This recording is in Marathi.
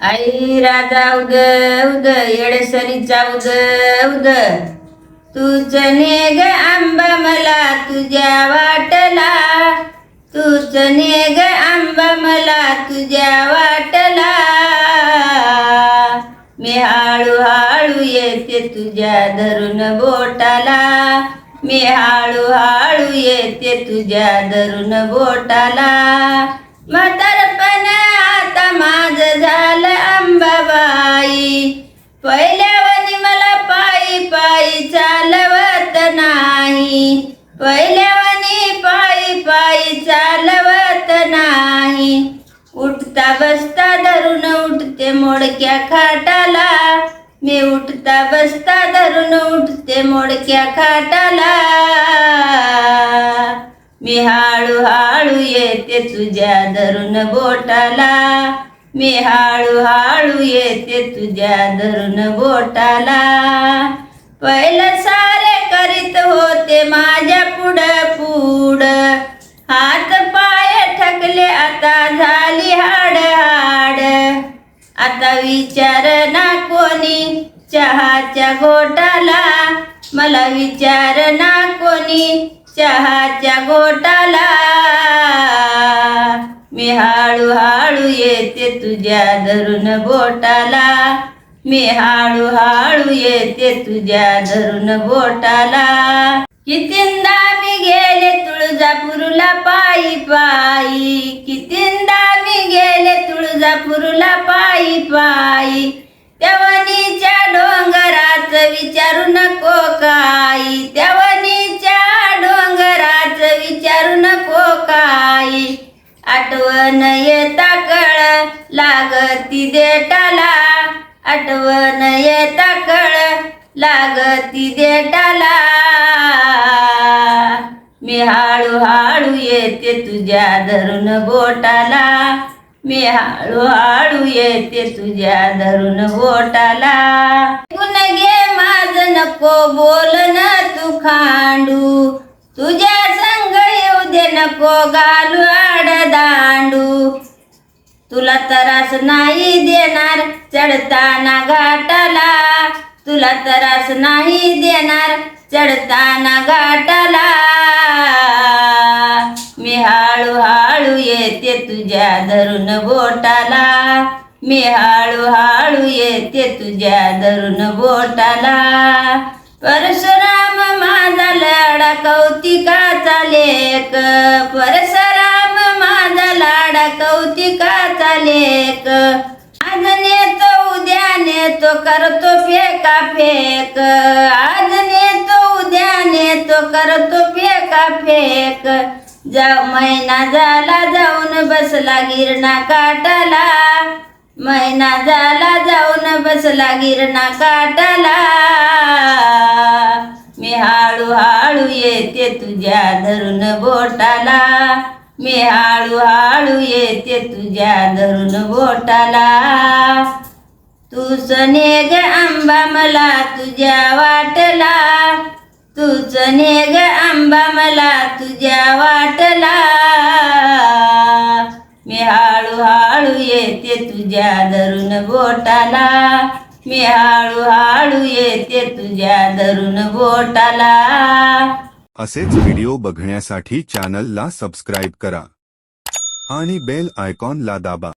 आई राधा उद उद येडसरीचा उद उद तूच नेग आंबा मला तुझ्या वाटला. तूच नेग आंबा मला तुझ्या वाटला. मी हाळू हाळू येते तुझ्या धरून बोटाला. मी हाळू हाळू येते तुझ्या धरून बोटाला. म्हातारपण आता माझं पहिल्यावानी पायी पायी चालवत नाही. उठता बसता धरून उठते मोडक्या खाटाला. मी उठता बसता धरून उठते मोडक्या खाटाला. मी हाळू हाळू येते तुझ्या धरून बोटाला. मी हाळू हाळू येते तुझ्या धरून बोटाला. पहिलं सा होते माझ्या पुढं पुढं. हात पाय ठकले आता झाली हाड हाड. आता विचार ना कोणी चहाच्या घोटाला. मला विचार ना कोणी चहाच्या घोटाला. मी हाळू हाळू येते तुझ्या धरून बोटाला. मी हाळू हाळू येते तुझ्या धरून बोटाला. कितींदा मी गेले तुळजापूरला पायी पायी. कितींदा मी गेले तुळजापूरला पायी पायी. त्यावनीच्या डोंगराच विचारू नको काही. त्यावनीच्या डोंगराच विचारू नको काही. आठवण येता कळ लागती देटाला. आठवण येता कळ लागती देटाला. मी हाळू हाळू येते तुझ्या धरून बोटाला. मी हाळू हाळू येते तुझ्या धरून बोटाला. गुण घे माझ नको ना तू खांडू. तुझ्या संग येऊ दे नको गा तुला त्रास नाही देणार चढताना घाटाला तुला त्रास नाही देणार चढताना घाटाला मी हळूहळू येते तुझ्या धरून बोटाला. मी हाळू येते तुझ्या धरून बोटाला. परशुराम माझा लढा कौतिकाचा लेख. परस नेतो करतो फेका फेक. आज नेतो उद्या नेतो करतो फेका फेक. जाऊ महिना झाला जाऊन बसला गिरणा काटाला. महिना झाला जाऊन बसला गिरणा काटाला. मी हाळू येते तुझ्या धरून बोटाला. मी हाळू येते तुझ्या धरून बोटाला. तू नेग आंबा मला तुझ्या वाटला. तू नेग आंबा मला तुझ्या वाटला. मी हाळू येते तुझ्या धरून बोटाला. मी हाळू येते तुझ्या धरून बोटाला. असेच व्हिडिओ बघण्यासाठी चॅनलला सबस्क्राईब करा. आणि बेल आयकॉनला दाबा.